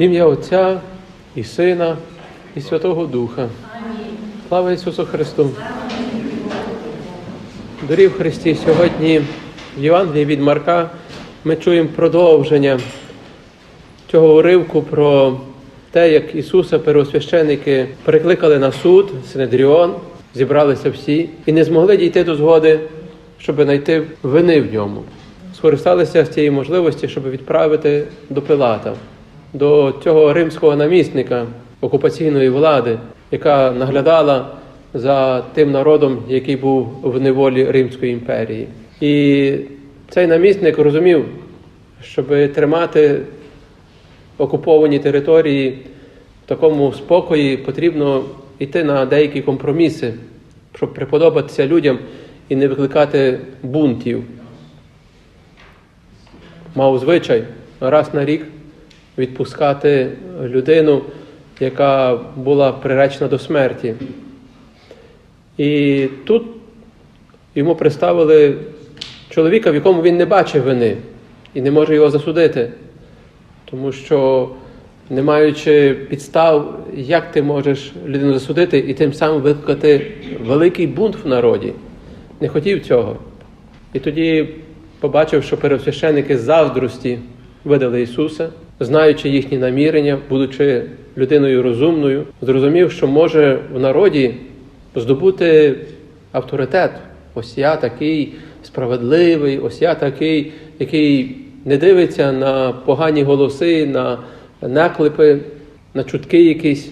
Ім'я Отця і Сина, і Святого Духа. Слава Ісусу Христу! Дорі Христі, сьогодні в Євангелії від Марка ми чуємо продовження цього уривку про те, як Ісуса первосвященники перекликали на суд, Синедріон, зібралися всі і не змогли дійти до згоди, щоб знайти вини в ньому. Скористалися з цієї можливості, щоб відправити до Пилата, до цього римського намісника окупаційної влади, яка наглядала за тим народом, який був в неволі Римської імперії. І цей намісник розумів, щоб тримати окуповані території в такому спокої, потрібно йти на деякі компроміси, щоб приподобатися людям і не викликати бунтів. Мав звичай раз на рік відпускати людину, яка була приречена до смерті. І тут йому представили чоловіка, в якому він не бачив вини і не може його засудити. Тому що, не маючи підстав, як ти можеш людину засудити і тим самим викликати великий бунт в народі, не хотів цього. І тоді побачив, що первосвященники з заздрості видали Ісуса, знаючи їхні намірення, будучи людиною розумною, зрозумів, що може в народі здобути авторитет. Ось я такий справедливий, ось я такий, який не дивиться на погані голоси, на наклепи, на чутки якісь,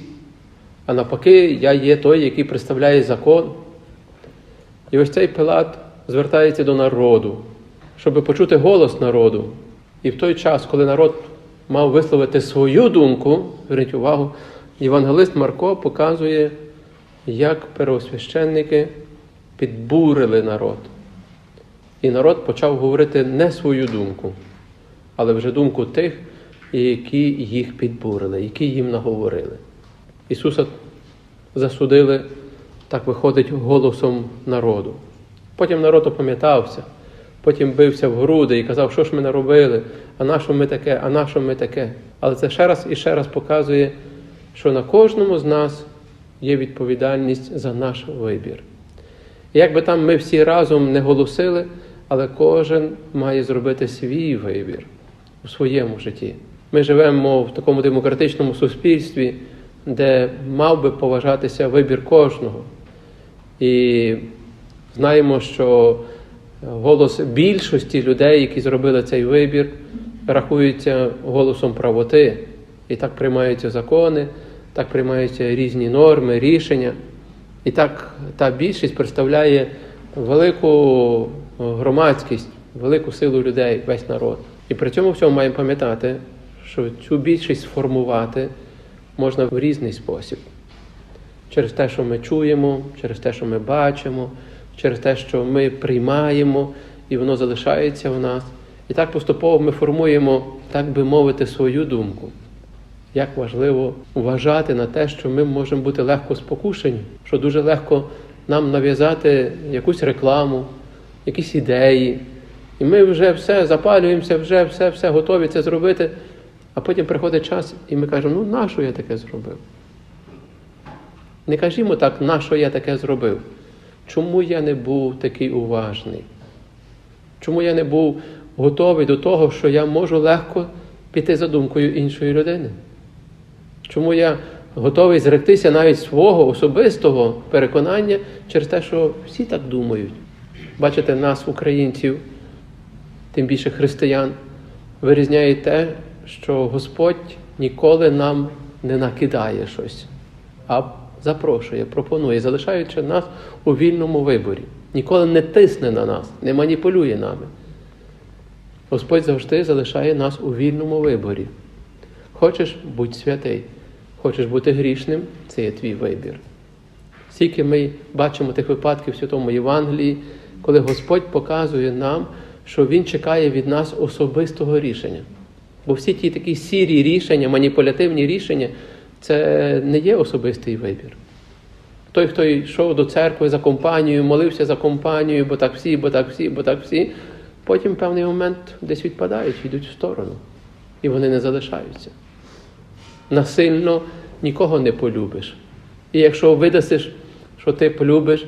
а навпаки, я є той, який представляє закон. І ось цей Пилат звертається до народу, щоб почути голос народу. І в той час, коли народ мав висловити свою думку, зверніть увагу, євангелист Марко показує, як первосвященники підбурили народ. І народ почав говорити не свою думку, але вже думку тих, які їх підбурили, які їм наговорили. Ісуса засудили, так виходить, голосом народу. Потім народ опам'ятався, потім бився в груди і казав, що ж ми наробили, а на що ми таке, а на що ми таке. Але це ще раз і ще раз показує, що на кожному з нас є відповідальність за наш вибір. І як би там ми всі разом не голосили, але кожен має зробити свій вибір у своєму житті. Ми живемо в такому демократичному суспільстві, де мав би поважатися вибір кожного. І знаємо, що голос більшості людей, які зробили цей вибір, рахується голосом правоти. І так приймаються закони, так приймаються різні норми, рішення. І так та більшість представляє велику громадськість, велику силу людей, весь народ. І при цьому всьому маємо пам'ятати, що цю більшість сформувати можна в різний спосіб. Через те, що ми чуємо, через те, що ми бачимо, через те, що ми приймаємо, і воно залишається в нас. І так поступово ми формуємо, так би мовити, свою думку. Як важливо вважати на те, що ми можемо бути легко спокушені, що дуже легко нам нав'язати якусь рекламу, якісь ідеї. І ми вже все запалюємося, вже все все готові це зробити. А потім приходить час, і ми кажемо, ну нащо я таке зробив? Не кажімо так, нащо я таке зробив? Чому я не був такий уважний? Чому я не був готовий до того, що я можу легко піти за думкою іншої людини? Чому я готовий зректися навіть свого особистого переконання через те, що всі так думають? Бачите, нас, українців, тим більше християн, вирізняє те, що Господь ніколи нам не накидає щось, а запрошує, пропонує, залишаючи нас у вільному виборі. Ніколи не тисне на нас, не маніпулює нами. Господь завжди залишає нас у вільному виборі. Хочеш будь святий, хочеш бути грішним це є твій вибір. Скільки ми бачимо тих випадків в Святому Євангелії, коли Господь показує нам, що Він чекає від нас особистого рішення. Бо всі ті такі сірі рішення, маніпулятивні рішення це не є особистий вибір. Той, хто йшов до церкви за компанією, молився за компанією, бо так всі, бо так всі, бо так всі, потім в певний момент десь відпадають, йдуть в сторону. І вони не залишаються. насильно нікого не полюбиш. І якщо видасиш, що ти полюбиш,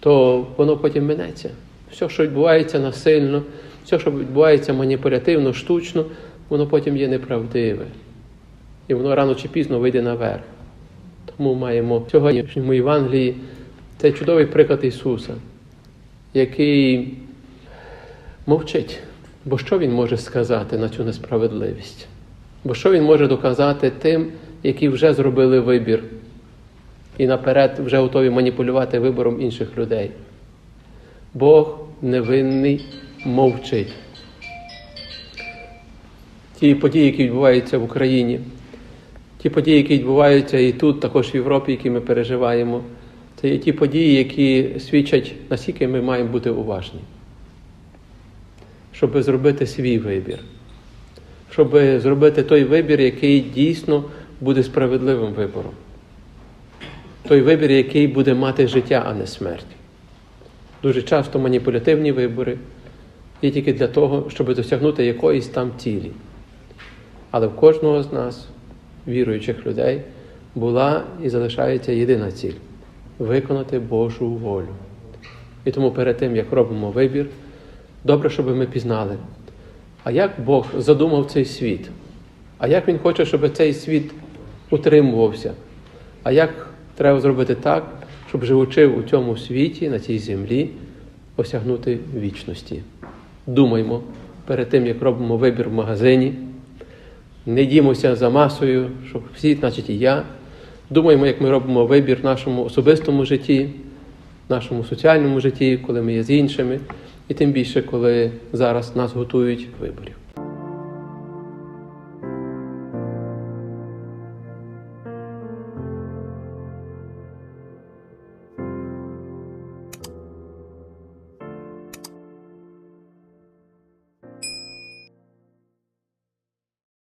то воно потім минеться. Все, що відбувається насильно, все, що відбувається маніпулятивно, штучно, воно потім є неправдиве. І воно рано чи пізно вийде наверх. Тому маємо в сьогоднішньому Євангелії цей чудовий приклад Ісуса, який мовчить. Бо що Він може сказати на цю несправедливість? Бо що Він може доказати тим, які вже зробили вибір і наперед вже готові маніпулювати вибором інших людей? Бог невинний мовчить. Ті події, які відбуваються в Україні, ті події, які відбуваються і тут, також в Європі, які ми переживаємо, це є ті події, які свідчать, наскільки ми маємо бути уважні, щоб зробити свій вибір, щоб зробити той вибір, який дійсно буде справедливим вибором. Той вибір, який буде мати життя, а не смерть. Дуже часто маніпулятивні вибори є тільки для того, щоб досягнути якоїсь там цілі. Але в кожного з нас, віруючих людей, була і залишається єдина ціль виконати Божу волю. І тому перед тим, як робимо вибір, добре, щоб ми пізнали, а як Бог задумав цей світ, а як Він хоче, щоб цей світ утримувався, а як треба зробити так, щоб живучи у цьому світі, на цій землі, осягнути вічності. Думаймо перед тим, як робимо вибір в магазині. Не дімося за масою, що всі, значить, і я. Думаємо, як ми робимо вибір в нашому особистому житті, в нашому соціальному житті, коли ми є з іншими, і тим більше, коли зараз нас готують виборів.